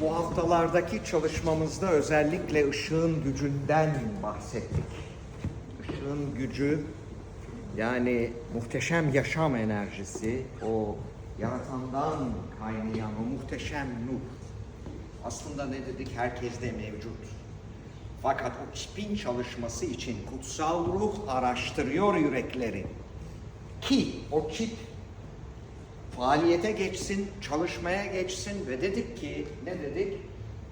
Bu haftalardaki çalışmamızda özellikle ışığın gücünden bahsettik. Işığın gücü yani muhteşem yaşam enerjisi, o yaratandan kaynayan o muhteşem nur. Aslında ne dedik herkeste mevcut. Fakat o spin çalışması için kutsal ruh araştırıyor yürekleri. Ki o çip faaliyete geçsin, çalışmaya geçsin ve dedik ki ne dedik?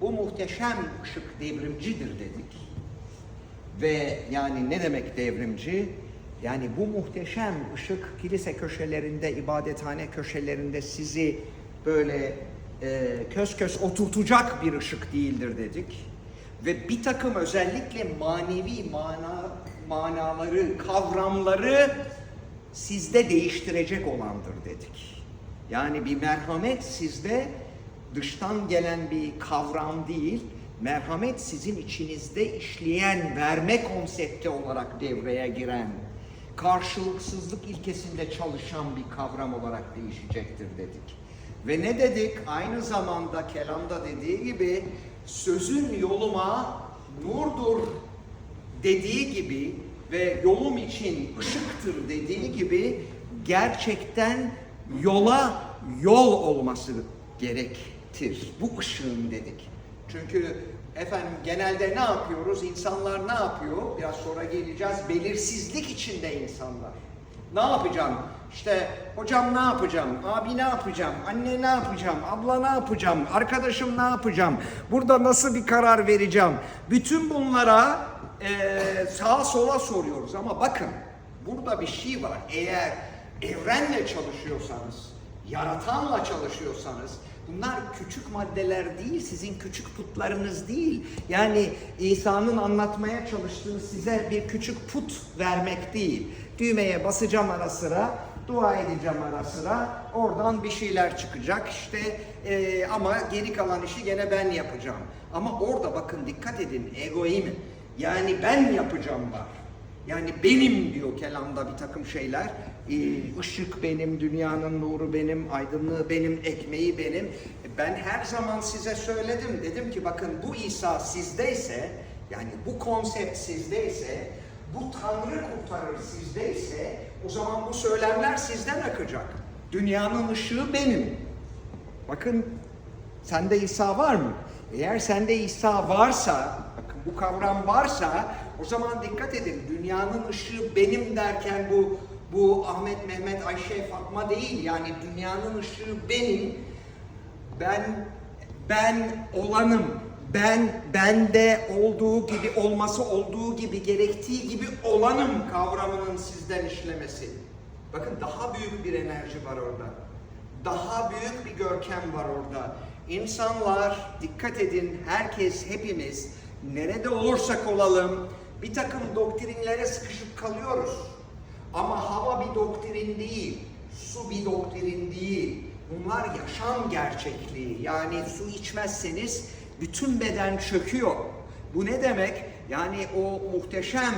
Bu muhteşem ışık devrimcidir dedik. Ve yani ne demek devrimci? Yani bu muhteşem ışık kilise köşelerinde, ibadethane köşelerinde sizi böyle e, kös kös oturtacak bir ışık değildir dedik. Ve bir takım özellikle manevi mana, manaları, kavramları sizde değiştirecek olandır dedik. Yani bir merhamet sizde dıştan gelen bir kavram değil, merhamet sizin içinizde işleyen, verme konsepti olarak devreye giren, karşılıksızlık ilkesinde çalışan bir kavram olarak değişecektir dedik. Ve ne dedik? Aynı zamanda kelamda dediği gibi sözün yoluma nurdur dediği gibi ve yolum için ışıktır dediği gibi gerçekten yola yol olması gerektir. Bu ışığın dedik. Çünkü efendim genelde ne yapıyoruz? İnsanlar ne yapıyor? Biraz sonra geleceğiz. Belirsizlik içinde insanlar. Ne yapacağım? İşte hocam ne yapacağım? Abi ne yapacağım? Anne ne yapacağım? Abla ne yapacağım? Arkadaşım ne yapacağım? Burada nasıl bir karar vereceğim? Bütün bunlara eee, sağa sola soruyoruz ama bakın burada bir şey var. Eğer evrenle çalışıyorsanız, yaratanla çalışıyorsanız bunlar küçük maddeler değil, sizin küçük putlarınız değil. Yani İsa'nın anlatmaya çalıştığı size bir küçük put vermek değil. Düğmeye basacağım ara sıra, dua edeceğim ara sıra, oradan bir şeyler çıkacak işte eee, ama geri kalan işi gene ben yapacağım. Ama orada bakın dikkat edin egoim yani ben yapacağım var. Yani benim diyor kelamda bir takım şeyler. Ee, ışık benim, dünyanın nuru benim, aydınlığı benim, ekmeği benim. E, Ben her zaman size söyledim. Dedim ki bakın bu İsa sizdeyse, yani bu konsept sizdeyse, bu Tanrı kurtarır sizdeyse, o zaman bu söylemler sizden akacak. Dünyanın ışığı benim. Bakın sende İsa var mı? Eğer sende İsa varsa, bakın bu kavram varsa o zaman dikkat edin. Dünyanın ışığı benim derken bu bu Ahmet, Mehmet, Ayşe, Fatma değil. Yani dünyanın ışığı benim. Ben ben olanım. Ben bende olduğu gibi olması olduğu gibi gerektiği gibi olanım kavramının sizden işlemesi. Bakın daha büyük bir enerji var orada. Daha büyük bir görkem var orada. İnsanlar dikkat edin herkes hepimiz nerede olursak olalım bir takım doktrinlere sıkışıp kalıyoruz. Ama hava bir doktrin değil, su bir doktrin değil. Bunlar yaşam gerçekliği. Yani su içmezseniz bütün beden çöküyor. Bu ne demek? Yani o muhteşem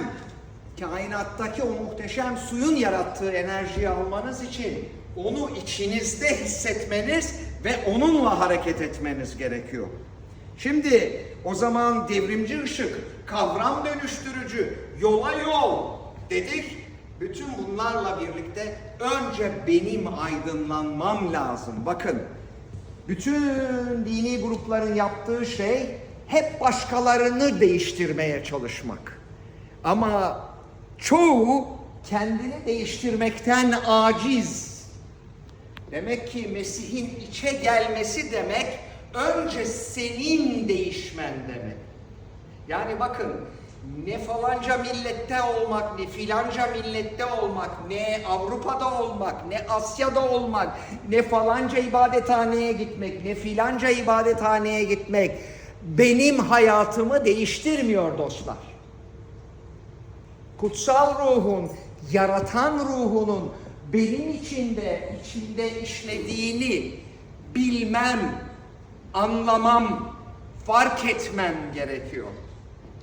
kainattaki o muhteşem suyun yarattığı enerjiyi almanız için onu içinizde hissetmeniz ve onunla hareket etmeniz gerekiyor. Şimdi o zaman devrimci ışık, kavram dönüştürücü, yola yol dedik. Bütün bunlarla birlikte önce benim aydınlanmam lazım. Bakın bütün dini grupların yaptığı şey hep başkalarını değiştirmeye çalışmak. Ama çoğu kendini değiştirmekten aciz. Demek ki Mesih'in içe gelmesi demek önce senin değişmen demek. Yani bakın ne falanca millette olmak, ne filanca millette olmak, ne Avrupa'da olmak, ne Asya'da olmak, ne falanca ibadethaneye gitmek, ne filanca ibadethaneye gitmek benim hayatımı değiştirmiyor dostlar. Kutsal ruhun, yaratan ruhunun benim içinde, içinde işlediğini bilmem, anlamam, fark etmem gerekiyor.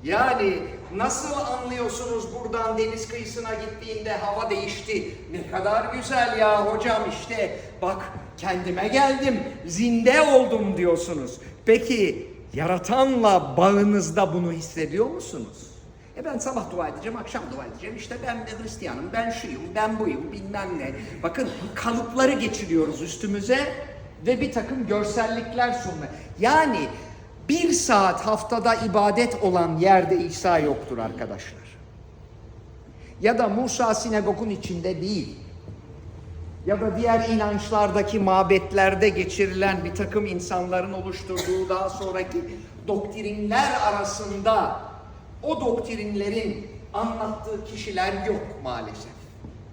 Yani nasıl anlıyorsunuz buradan deniz kıyısına gittiğinde hava değişti. Ne kadar güzel ya hocam işte bak kendime geldim, zinde oldum diyorsunuz. Peki yaratanla bağınızda bunu hissediyor musunuz? E ben sabah dua edeceğim, akşam dua edeceğim. İşte ben de Hristiyanım, ben şuyum, ben buyum, bilmem ne. Bakın kalıpları geçiriyoruz üstümüze ve bir takım görsellikler sunma. Yani bir saat haftada ibadet olan yerde İsa yoktur arkadaşlar. Ya da Musa sinagogun içinde değil. Ya da diğer inançlardaki mabetlerde geçirilen bir takım insanların oluşturduğu daha sonraki doktrinler arasında o doktrinlerin anlattığı kişiler yok maalesef.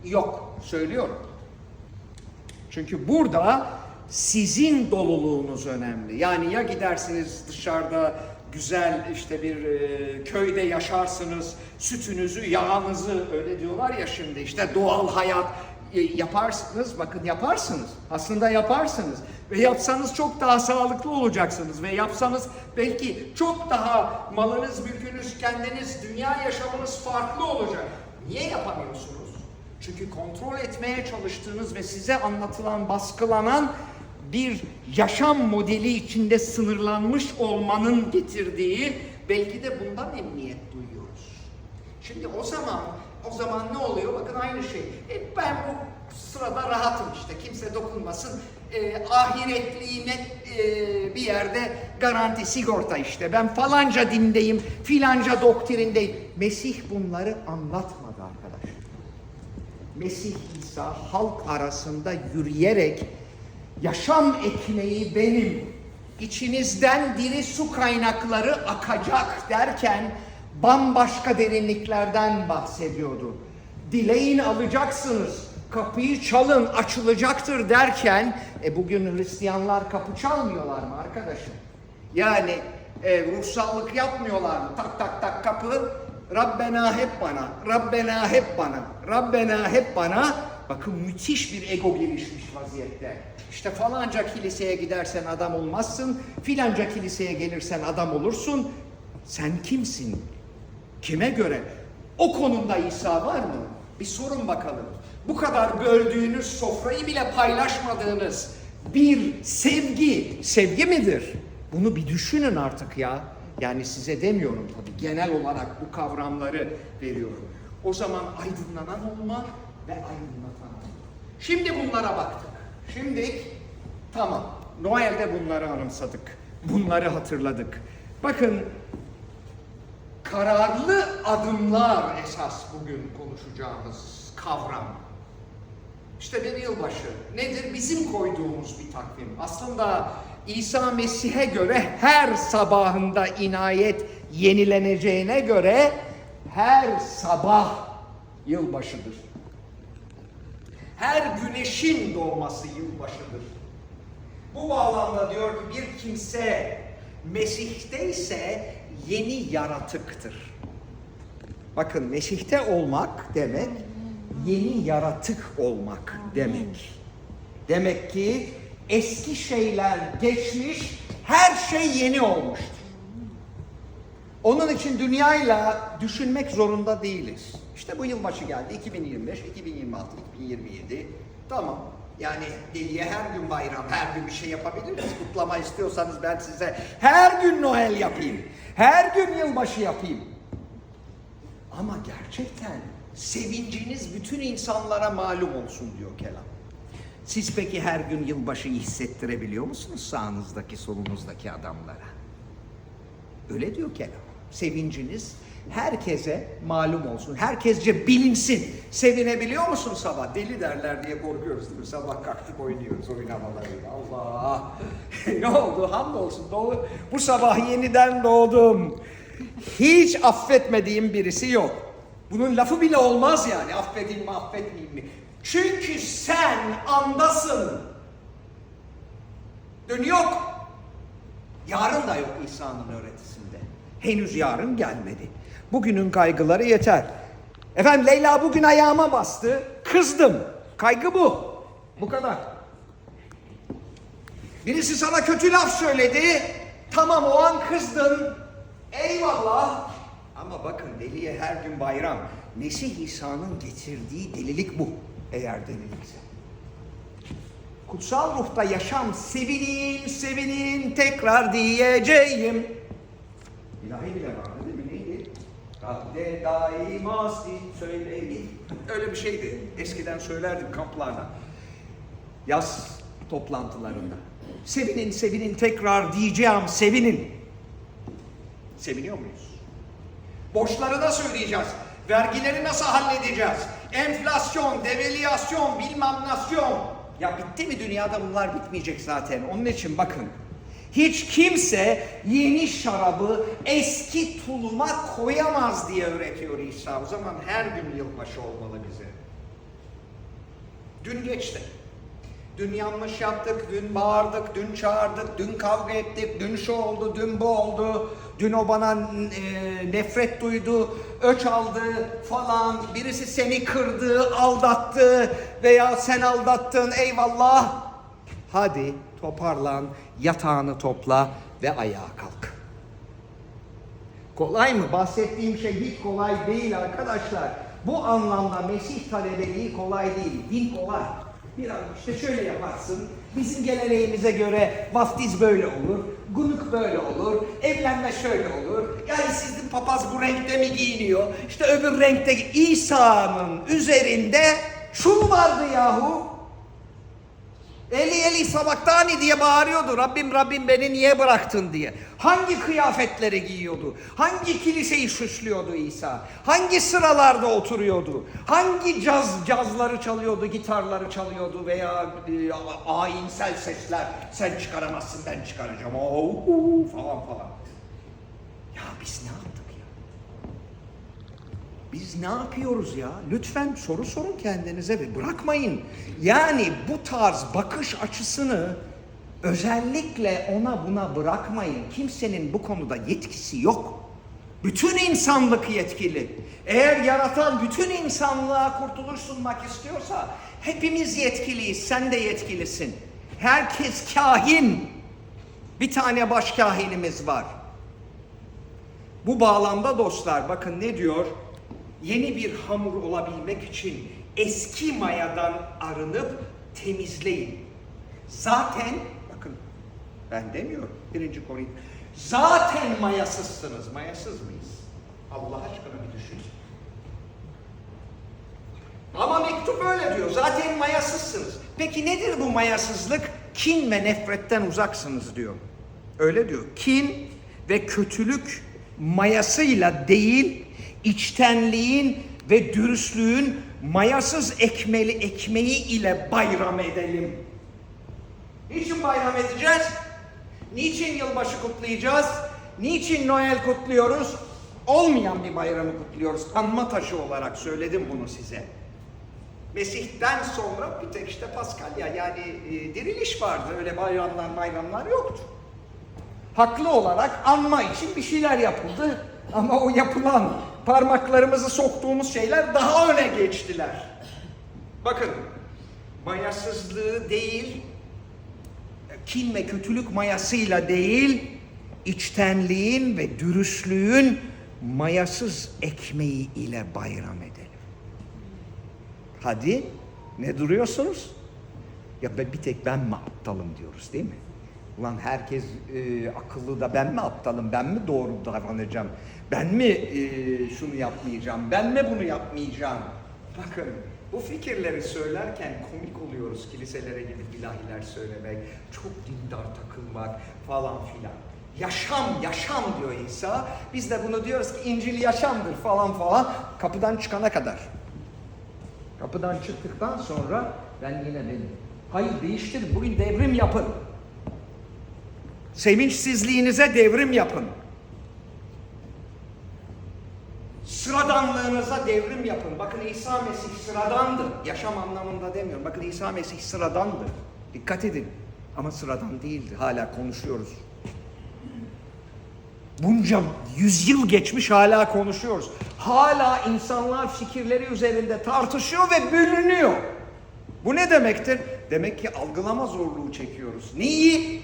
Yok, söylüyorum. Çünkü burada sizin doluluğunuz önemli. Yani ya gidersiniz dışarıda güzel işte bir e, köyde yaşarsınız, sütünüzü, yağınızı öyle diyorlar ya şimdi işte doğal hayat e, yaparsınız. Bakın yaparsınız. Aslında yaparsınız. Ve yapsanız çok daha sağlıklı olacaksınız. Ve yapsanız belki çok daha malınız, mülkünüz, kendiniz, dünya yaşamınız farklı olacak. Niye yapamıyorsunuz? Çünkü kontrol etmeye çalıştığınız ve size anlatılan, baskılanan bir yaşam modeli içinde sınırlanmış olmanın getirdiği belki de bundan emniyet duyuyoruz. Şimdi o zaman o zaman ne oluyor? Bakın aynı şey. E ben bu sırada rahatım işte. Kimse dokunmasın. E, ahiretliğine e, bir yerde garanti sigorta işte. Ben falanca dindeyim, filanca doktrindeyim. Mesih bunları anlatmadı arkadaşlar. Mesih İsa halk arasında yürüyerek yaşam ekmeği benim, içinizden diri su kaynakları akacak derken bambaşka derinliklerden bahsediyordu. Dileyin alacaksınız, kapıyı çalın açılacaktır derken e bugün Hristiyanlar kapı çalmıyorlar mı arkadaşım? Yani e, ruhsallık yapmıyorlar mı? Tak tak tak kapı Rabbena hep bana, Rabbena hep bana, Rabbena hep bana. Bakın müthiş bir ego gelişmiş vaziyette. İşte falanca kiliseye gidersen adam olmazsın, filanca kiliseye gelirsen adam olursun. Sen kimsin? Kime göre? O konumda İsa var mı? Bir sorun bakalım. Bu kadar böldüğünüz sofrayı bile paylaşmadığınız bir sevgi, sevgi midir? Bunu bir düşünün artık ya. Yani size demiyorum tabii. Genel olarak bu kavramları veriyorum. O zaman aydınlanan olma ve aydınlatan. Şimdi bunlara baktık. Şimdi tamam. Noel'de bunları anımsadık. Bunları hatırladık. Bakın kararlı adımlar esas bugün konuşacağımız kavram. İşte bir yılbaşı nedir? Bizim koyduğumuz bir takvim. Aslında İsa Mesih'e göre her sabahında inayet yenileneceğine göre her sabah yılbaşıdır. Her güneşin doğması yılbaşıdır. Bu bağlamda diyor ki bir kimse Mesih'te ise yeni yaratıktır. Bakın Mesih'te olmak demek yeni yaratık olmak demek. Demek ki eski şeyler geçmiş, her şey yeni olmuştur. Onun için dünyayla düşünmek zorunda değiliz. İşte bu yılbaşı geldi 2025, 2026, 2027. Tamam. Yani deliye her gün bayram, her gün bir şey yapabiliriz. Kutlama istiyorsanız ben size her gün Noel yapayım. Her gün yılbaşı yapayım. Ama gerçekten sevinciniz bütün insanlara malum olsun diyor kelam. Siz peki her gün yılbaşı hissettirebiliyor musunuz sağınızdaki solunuzdaki adamlara? Öyle diyor kelam. Sevinciniz herkese malum olsun. Herkesce bilinsin. Sevinebiliyor musun sabah? Deli derler diye korkuyoruz değil mi? Sabah kalktık oynuyoruz oynamalarıyla. Allah! ne oldu? Hamdolsun. Doğu. Bu sabah yeniden doğdum. Hiç affetmediğim birisi yok. Bunun lafı bile olmaz yani. Affedeyim mi affetmeyeyim mi? Çünkü sen andasın. Dün yok. Yarın da yok İsa'nın öğretisinde. Henüz yarın gelmedi. Bugünün kaygıları yeter. Efendim Leyla bugün ayağıma bastı. Kızdım. Kaygı bu. Bu kadar. Birisi sana kötü laf söyledi. Tamam o an kızdın. Eyvallah. Ama bakın deliye her gün bayram. Mesih İsa'nın getirdiği delilik bu. Eğer delilikse. Kutsal ruhta yaşam sevinin sevinin tekrar diyeceğim. İlahi bile vardı değil mi? Neydi? Rabbe daima sil söyleyin. Öyle bir şeydi. Eskiden söylerdik kamplarda. Yaz toplantılarında. Sevinin sevinin tekrar diyeceğim sevinin. Seviniyor muyuz? Borçları nasıl ödeyeceğiz? Vergileri nasıl halledeceğiz? Enflasyon, devalüasyon, bilmem nasyon. Ya bitti mi dünyada bunlar bitmeyecek zaten. Onun için bakın. Hiç kimse yeni şarabı eski tuluma koyamaz diye öğretiyor İsa. O zaman her gün yılbaşı olmalı bize. Dün geçti. Dün yanlış yaptık, dün bağırdık, dün çağırdık, dün kavga ettik, dün şu oldu, dün bu oldu, dün o bana e, nefret duydu, öç aldı falan, birisi seni kırdı, aldattı veya sen aldattın, eyvallah. Hadi toparlan, yatağını topla ve ayağa kalk. Kolay mı? Bahsettiğim şey hiç kolay değil arkadaşlar. Bu anlamda Mesih talebeliği kolay değil. Din kolay. Biraz işte şöyle yaparsın. Bizim geleneğimize göre vaftiz böyle olur. Gunuk böyle olur. Evlenme şöyle olur. Yani sizin papaz bu renkte mi giyiniyor? İşte öbür renkte İsa'nın üzerinde şunu vardı yahu. Eli eli sabaktani diye bağırıyordu. Rabbim Rabbim beni niye bıraktın diye. Hangi kıyafetleri giyiyordu? Hangi kiliseyi süslüyordu İsa? Hangi sıralarda oturuyordu? Hangi caz cazları çalıyordu, gitarları çalıyordu veya e, ayinsel sesler sen çıkaramazsın ben çıkaracağım. Oo, falan falan. Ya biz ne yaptık ya? Biz ne yapıyoruz ya? Lütfen soru sorun kendinize ve bırakmayın. Yani bu tarz bakış açısını özellikle ona buna bırakmayın. Kimsenin bu konuda yetkisi yok. Bütün insanlık yetkili. Eğer yaratan bütün insanlığa kurtuluş sunmak istiyorsa hepimiz yetkiliyiz. Sen de yetkilisin. Herkes kahin. Bir tane baş kahinimiz var. Bu bağlamda dostlar bakın ne diyor? Yeni bir hamur olabilmek için eski mayadan arınıp temizleyin. Zaten bakın ben demiyorum birinci Korint. Zaten mayasızsınız. Mayasız mıyız? Allah aşkına bir düşün. Ama mektup öyle diyor. Zaten mayasızsınız. Peki nedir bu mayasızlık? Kin ve nefretten uzaksınız diyor. Öyle diyor. Kin ve kötülük mayasıyla değil, içtenliğin ve dürüstlüğün mayasız ekmeli ekmeği ile bayram edelim. Niçin bayram edeceğiz? Niçin yılbaşı kutlayacağız? Niçin Noel kutluyoruz? Olmayan bir bayramı kutluyoruz. Anma taşı olarak söyledim bunu size. Mesih'ten sonra bir tek işte Paskalya yani e, diriliş vardı. Öyle bayramlar bayramlar yoktu. Haklı olarak anma için bir şeyler yapıldı. Ama o yapılan parmaklarımızı soktuğumuz şeyler daha öne geçtiler. Bakın mayasızlığı değil, kin ve kötülük mayasıyla değil, içtenliğin ve dürüstlüğün mayasız ekmeği ile bayram edelim. Hadi ne duruyorsunuz? Ya be- bir tek ben mi aptalım diyoruz değil mi? Ulan herkes e, akıllı da ben mi aptalım, ben mi doğru davranacağım, ben mi e, şunu yapmayacağım, ben mi bunu yapmayacağım? Bakın bu fikirleri söylerken komik oluyoruz kiliselere gidip ilahiler söylemek, çok dindar takılmak falan filan. Yaşam, yaşam diyor İsa. Biz de bunu diyoruz ki İncil yaşamdır falan falan kapıdan çıkana kadar. Kapıdan çıktıktan sonra ben yine dedim. Hayır değiştirin. Bugün devrim yapın. Sevinçsizliğinize devrim yapın. Sıradanlığınıza devrim yapın. Bakın İsa Mesih sıradandı. Yaşam anlamında demiyorum. Bakın İsa Mesih sıradandı. Dikkat edin. Ama sıradan değildi. Hala konuşuyoruz. Bunca yüzyıl geçmiş hala konuşuyoruz. Hala insanlar fikirleri üzerinde tartışıyor ve bölünüyor. Bu ne demektir? Demek ki algılama zorluğu çekiyoruz. Neyi?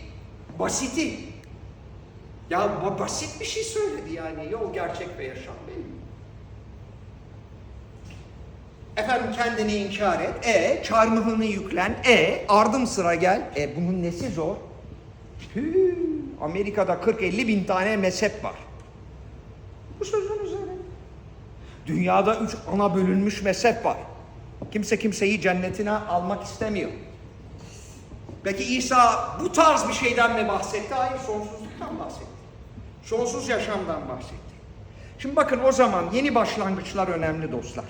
Basiti. Ya ba- basit bir şey söyledi yani. Yol, gerçek ve yaşam benim. Efendim kendini inkar et. E, çarmıhını yüklen. E, ardım sıra gel. E, bunun nesi zor? Hü, Amerika'da 40-50 bin tane mezhep var. Bu sözün üzerine. Dünyada üç ana bölünmüş mezhep var. Kimse kimseyi cennetine almak istemiyor. Peki İsa bu tarz bir şeyden mi bahsetti? Hayır, sonsuzluktan bahsetti. Sonsuz yaşamdan bahsetti. Şimdi bakın o zaman yeni başlangıçlar önemli dostlar.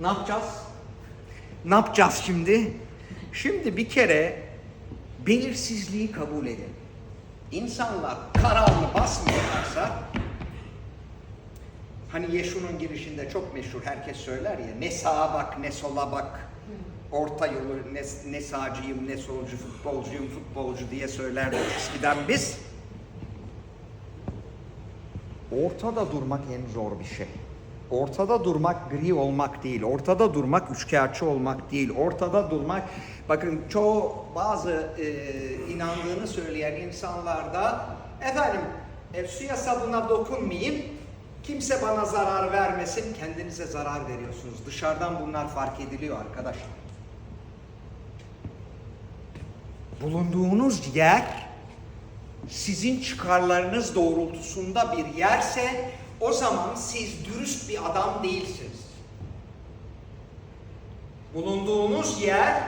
Ne yapacağız? Ne yapacağız şimdi? Şimdi bir kere belirsizliği kabul edin. İnsanlar kararını basmıyorlarsa Hani Yeşu'nun girişinde çok meşhur herkes söyler ya ne sağa bak ne sola bak. Orta yolu ne, ne sağcıyım ne solcu futbolcuyum futbolcu diye söylerdik eskiden biz. Ortada durmak en zor bir şey. Ortada durmak gri olmak değil. Ortada durmak üçkağıtçı olmak değil. Ortada durmak bakın çoğu bazı e, inandığını söyleyen insanlarda efendim e, suya sabuna dokunmayayım kimse bana zarar vermesin kendinize zarar veriyorsunuz. Dışarıdan bunlar fark ediliyor arkadaşlar. Bulunduğunuz yer sizin çıkarlarınız doğrultusunda bir yerse o zaman siz dürüst bir adam değilsiniz. Bulunduğunuz yer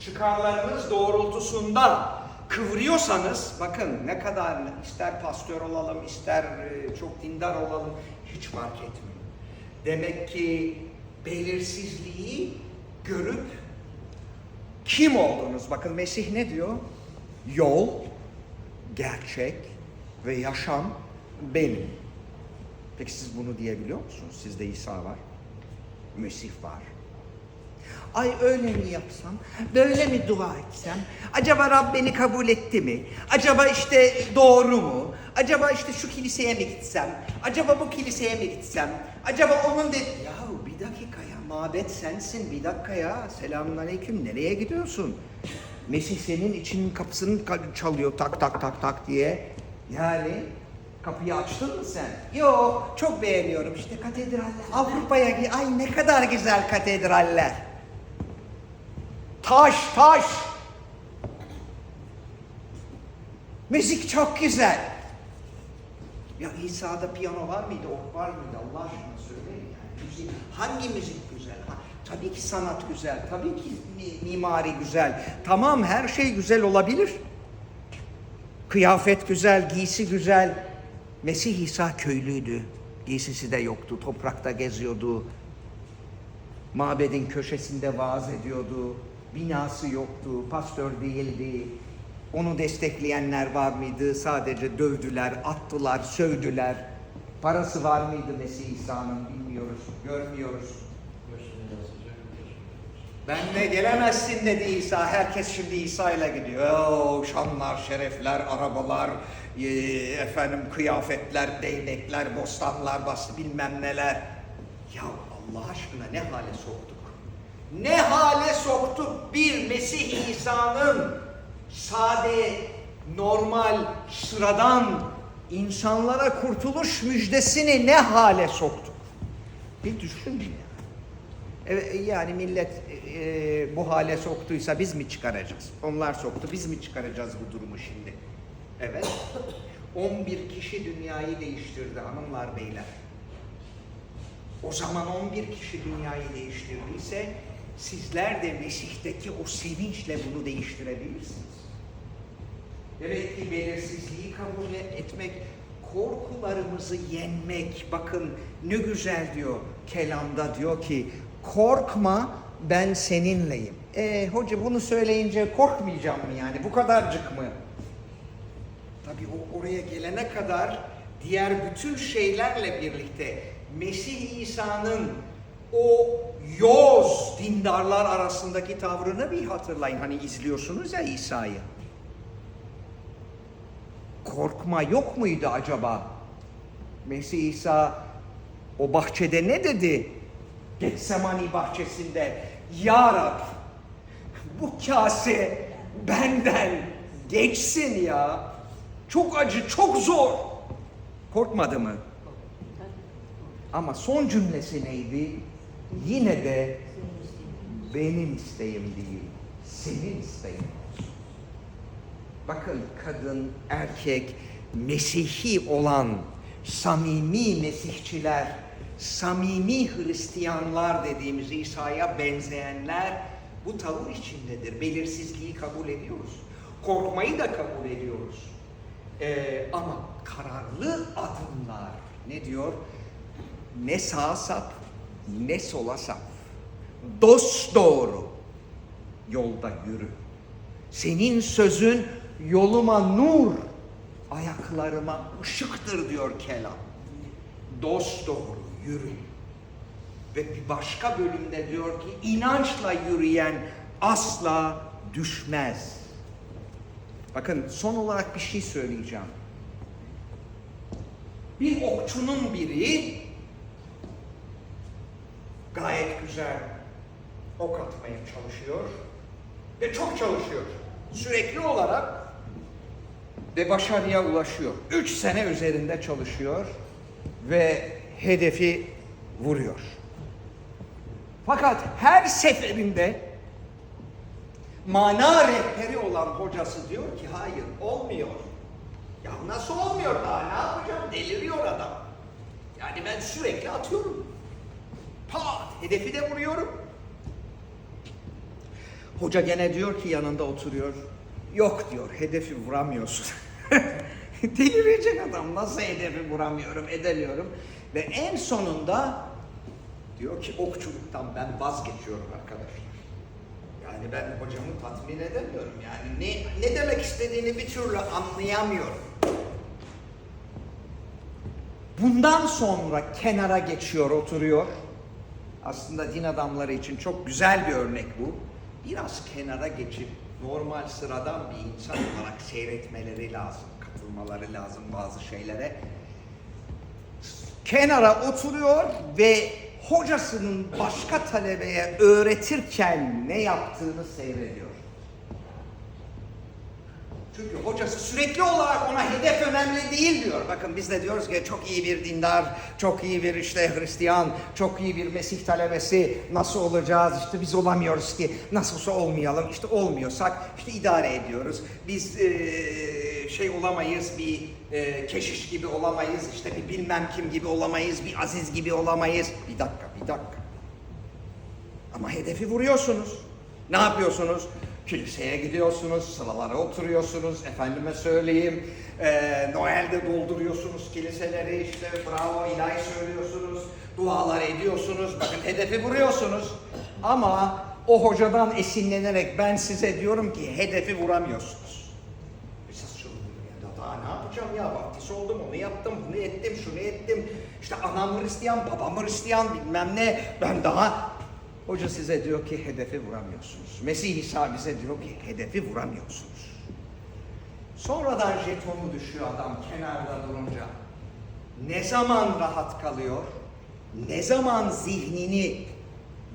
çıkarlarınız doğrultusunda kıvırıyorsanız bakın ne kadar ister pastör olalım ister e, çok dindar olalım hiç fark etmiyor. Demek ki belirsizliği görüp kim olduğunuz bakın Mesih ne diyor? Yol, gerçek ve yaşam benim. Peki siz bunu diyebiliyor musunuz? Sizde İsa var, Mesih var. Ay öyle mi yapsam, böyle mi dua etsem? Acaba Rab beni kabul etti mi? Acaba işte doğru mu? Acaba işte şu kiliseye mi gitsem? Acaba bu kiliseye mi gitsem? Acaba onun dedi... Yahu bir dakika mabet sensin bir dakika ya. Selamünaleyküm, nereye gidiyorsun? Mesih senin için kapısını ka- çalıyor tak tak tak tak diye. Yani kapıyı açtın mı sen? Yok, çok beğeniyorum işte katedraller. Avrupa'ya gi- ay ne kadar güzel katedraller. Taş, taş. Müzik çok güzel. Ya İsa'da piyano var mıydı, ok var mıydı Allah aşkına söyleyin yani. Müzik, hangi müzik tabii ki sanat güzel, tabii ki mi- mimari güzel. Tamam her şey güzel olabilir. Kıyafet güzel, giysi güzel. Mesih İsa köylüydü. Giysisi de yoktu, toprakta geziyordu. Mabedin köşesinde vaaz ediyordu. Binası yoktu, pastör değildi. Onu destekleyenler var mıydı? Sadece dövdüler, attılar, sövdüler. Parası var mıydı Mesih İsa'nın bilmiyoruz, görmüyoruz. Ben de gelemezsin dedi İsa. Herkes şimdi İsa ile gidiyor. Oo, şanlar, şerefler, arabalar, e, efendim kıyafetler, değnekler, bostanlar bastı bilmem neler. Ya Allah aşkına ne hale soktuk? Ne hale soktuk bir Mesih İsa'nın sade, normal, sıradan insanlara kurtuluş müjdesini ne hale soktuk? Bir düşünün ya. Evet, yani millet e, bu hale soktuysa biz mi çıkaracağız? Onlar soktu, biz mi çıkaracağız bu durumu şimdi? Evet. 11 kişi dünyayı değiştirdi hanımlar beyler. O zaman 11 kişi dünyayı değiştirdiyse sizler de Mesih'teki o sevinçle bunu değiştirebilirsiniz. Demek ki belirsizliği kabul etmek, korkularımızı yenmek. Bakın ne güzel diyor kelamda diyor ki korkma ben seninleyim. E hoca bunu söyleyince korkmayacağım mı yani bu kadarcık mı? Tabii o oraya gelene kadar diğer bütün şeylerle birlikte Mesih İsa'nın o yoz dindarlar arasındaki tavrını bir hatırlayın. Hani izliyorsunuz ya İsa'yı. Korkma yok muydu acaba? Mesih İsa o bahçede ne dedi? Getsemani bahçesinde Ya Rab bu kase benden geçsin ya. Çok acı, çok zor. Korkmadı mı? Ama son cümlesi neydi? Yine de benim isteğim değil, senin isteğin. Bakın kadın, erkek, Mesihi olan samimi Mesihçiler, samimi Hristiyanlar dediğimiz İsa'ya benzeyenler bu tavır içindedir. Belirsizliği kabul ediyoruz. Korkmayı da kabul ediyoruz. Ee, ama kararlı adımlar ne diyor? Ne sağa sap, ne sola sap. Dost doğru yolda yürü. Senin sözün yoluma nur, ayaklarıma ışıktır diyor kelam. Dost doğru yürü. Ve bir başka bölümde diyor ki inançla yürüyen asla düşmez. Bakın son olarak bir şey söyleyeceğim. Bir okçunun biri gayet güzel ok atmaya çalışıyor ve çok çalışıyor. Sürekli olarak ve başarıya ulaşıyor. Üç sene üzerinde çalışıyor ve hedefi vuruyor. Fakat her seferinde mana rehberi olan hocası diyor ki hayır olmuyor. Ya nasıl olmuyor daha ne yapacağım deliriyor adam. Yani ben sürekli atıyorum. Pat hedefi de vuruyorum. Hoca gene diyor ki yanında oturuyor. Yok diyor hedefi vuramıyorsun. Delirecek adam nasıl hedefi vuramıyorum edemiyorum. Ve en sonunda diyor ki okçuluktan ben vazgeçiyorum arkadaşlar. Yani ben hocamı tatmin edemiyorum. Yani ne, ne demek istediğini bir türlü anlayamıyorum. Bundan sonra kenara geçiyor, oturuyor. Aslında din adamları için çok güzel bir örnek bu. Biraz kenara geçip normal sıradan bir insan olarak seyretmeleri lazım, katılmaları lazım bazı şeylere. Kenara oturuyor ve hocasının başka talebeye öğretirken ne yaptığını seyrediyor. Çünkü hocası sürekli olarak ona hedef önemli değil diyor. Bakın biz de diyoruz ki çok iyi bir dindar, çok iyi bir işte Hristiyan, çok iyi bir Mesih talebesi nasıl olacağız? İşte biz olamıyoruz ki nasılsa olmayalım. İşte olmuyorsak işte idare ediyoruz. Biz eee, şey olamayız, bir eee, keşiş gibi olamayız, işte bir bilmem kim gibi olamayız, bir aziz gibi olamayız. Bir dakika, bir dakika. Ama hedefi vuruyorsunuz. Ne yapıyorsunuz? Kiliseye gidiyorsunuz, sıralara oturuyorsunuz, efendime söyleyeyim, eee Noel'de dolduruyorsunuz kiliseleri, işte bravo ilahi söylüyorsunuz, dualar ediyorsunuz, bakın hedefi vuruyorsunuz. Ama o hocadan esinlenerek ben size diyorum ki hedefi vuramıyorsunuz. Esas şunu diyor ya daha ne yapacağım ya baptist oldum onu yaptım bunu ettim şunu ettim işte anam Hristiyan babam Hristiyan bilmem ne ben daha Hoca size diyor ki hedefi vuramıyorsunuz. Mesih İsa bize diyor ki hedefi vuramıyorsunuz. Sonradan jetonu düşüyor adam kenarda durunca. Ne zaman rahat kalıyor? Ne zaman zihnini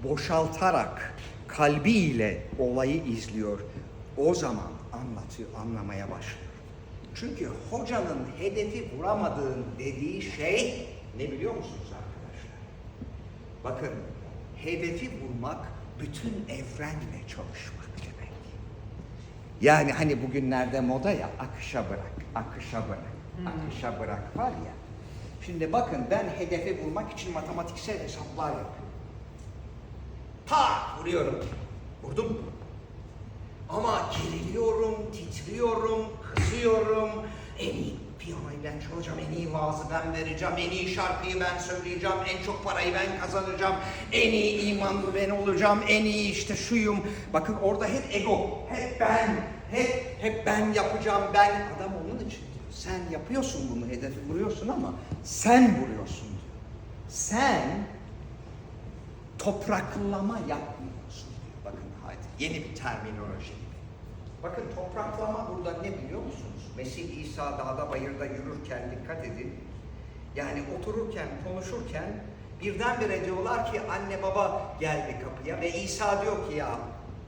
boşaltarak kalbiyle olayı izliyor? O zaman anlatıyor, anlamaya başlıyor. Çünkü hocanın hedefi vuramadığın dediği şey ne biliyor musunuz arkadaşlar? Bakın hedefi bulmak bütün evrenle çalışmak demek. Yani hani bugünlerde moda ya akışa bırak, akışa bırak, akışa bırak var ya. Şimdi bakın ben hedefi bulmak için matematiksel hesaplar yapıyorum. Ta vuruyorum. Vurdum? Ama geriliyorum, titriyorum, kızıyorum. En iyi piyanoyu ben çalacağım, en iyi vaazı ben vereceğim, en iyi şarkıyı ben söyleyeceğim, en çok parayı ben kazanacağım, en iyi imanlı ben olacağım, en iyi işte şuyum. Bakın orada hep ego, hep ben, hep hep ben yapacağım, ben. Adam onun için diyor. Sen yapıyorsun bunu, hedefi vuruyorsun ama sen vuruyorsun diyor. Sen topraklama yapmıyorsun diyor. Bakın hadi yeni bir terminoloji. Bakın topraklama burada ne biliyor musunuz? Mesih İsa dağda bayırda yürürken dikkat edin. Yani otururken, konuşurken birdenbire diyorlar ki anne baba geldi kapıya ve İsa diyor ki ya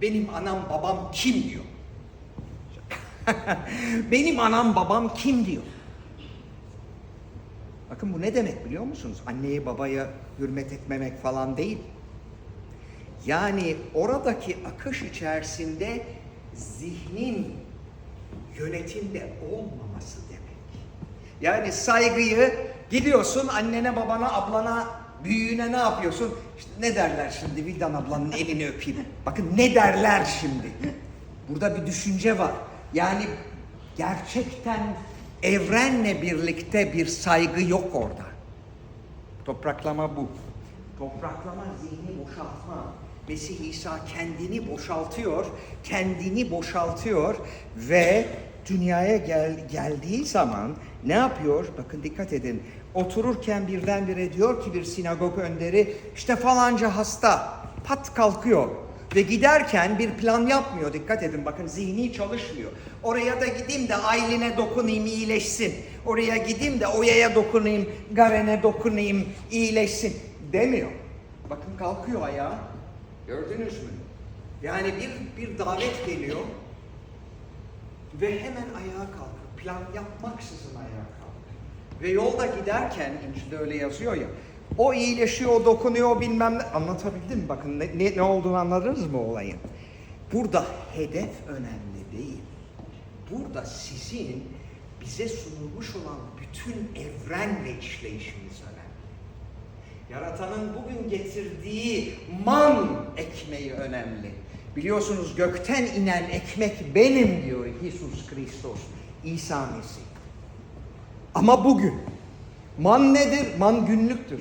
benim anam babam kim diyor. Benim anam babam kim diyor. Bakın bu ne demek biliyor musunuz? Anneye babaya hürmet etmemek falan değil. Yani oradaki akış içerisinde zihnin yönetimde olmaması demek. Yani saygıyı gidiyorsun annene, babana, ablana, büyüğüne ne yapıyorsun? İşte ne derler şimdi Vildan ablanın elini öpeyim. Bakın ne derler şimdi. Burada bir düşünce var. Yani gerçekten evrenle birlikte bir saygı yok orada. Topraklama bu. Topraklama zihni boşaltma. Mesih İsa kendini boşaltıyor, kendini boşaltıyor ve dünyaya gel, geldiği zaman ne yapıyor? Bakın dikkat edin. Otururken birdenbire diyor ki bir sinagog önderi işte falanca hasta pat kalkıyor ve giderken bir plan yapmıyor. Dikkat edin bakın zihni çalışmıyor. Oraya da gideyim de Aylin'e dokunayım iyileşsin. Oraya gideyim de Oya'ya dokunayım, Garen'e dokunayım iyileşsin demiyor. Bakın kalkıyor ayağa. Gördünüz mü? Yani bir bir davet geliyor ve hemen ayağa kalkıyor. Plan yapmaksızın ayağa kalkıyor. Ve yolda giderken, İncil'de öyle yazıyor ya, o iyileşiyor, o dokunuyor bilmem ne. Anlatabildim mi? Bakın ne, ne, ne olduğunu anladınız mı olayın? Burada hedef önemli değil. Burada sizin bize sunulmuş olan bütün evrenle işleyişiniz önemli. Yaratanın bugün getirdiği man ekmeği önemli. Biliyorsunuz gökten inen ekmek benim diyor Jesus Kristus, İsa Mesih. Ama bugün man nedir? Man günlüktür.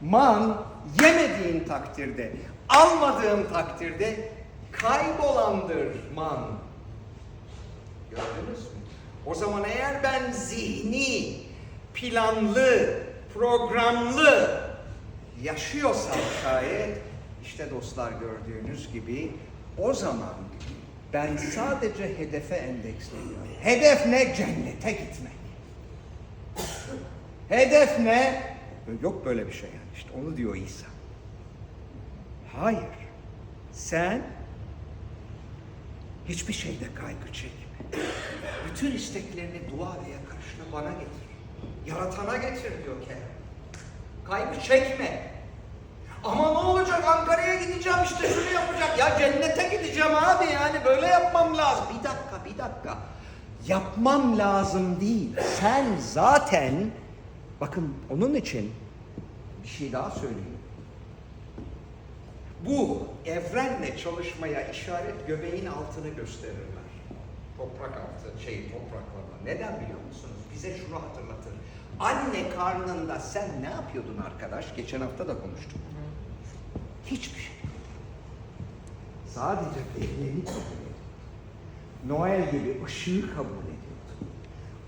Man yemediğin takdirde, almadığın takdirde kaybolandır man. Gördünüz mü? O zaman eğer ben zihni, planlı, programlı yaşıyorsam şayet işte dostlar gördüğünüz gibi o zaman ben sadece hedefe endeksleniyorum. Hedef ne? Cennete gitmek. Hedef ne? Yok böyle bir şey yani. İşte onu diyor İsa. Hayır. Sen hiçbir şeyde kaygı çekme. Bütün isteklerini dua ve yakarışla bana getir. Yaratana getir diyor Kerem. Kaygı çekme. Ama ne olacak Ankara'ya gideceğim işte şunu yapacak. Ya cennete gideceğim abi yani böyle yapmam lazım. Bir dakika bir dakika. Yapmam lazım değil. Sen zaten bakın onun için bir şey daha söyleyeyim. Bu evrenle çalışmaya işaret göbeğin altını gösterirler. Toprak altı, şey topraklama. Neden biliyor musunuz? Bize şunu hatırlatır. Anne karnında sen ne yapıyordun arkadaş? Geçen hafta da konuştuk. Hiçbir şey. Sadece bekleni kabul. Noel gibi ışığı kabul ediyordun.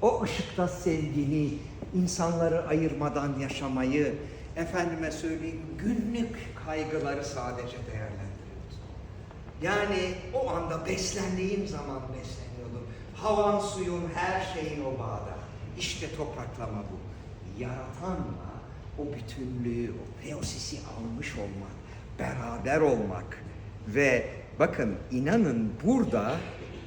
O ışıkta sevgini, insanları ayırmadan yaşamayı, efendime söyleyeyim günlük kaygıları sadece değerlendiriyordun. Yani o anda beslendiğim zaman besleniyordum. Havan, suyun, her şeyin o bağda. İşte topraklama bu. Yaratanla o bütünlüğü, o teosisi almış olmak, beraber olmak ve bakın inanın burada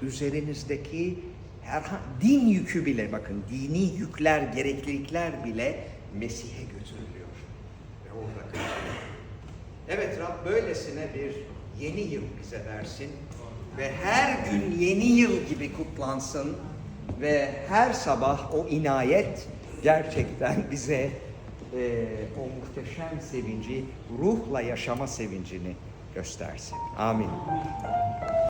üzerinizdeki herhangi din yükü bile bakın dini yükler, gereklilikler bile Mesih'e götürülüyor. Ve orada kalıyor. Evet Rab böylesine bir yeni yıl bize versin ve her gün yeni yıl gibi kutlansın ve her sabah o inayet gerçekten bize eee, o muhteşem sevinci, ruhla yaşama sevincini göstersin. Amin.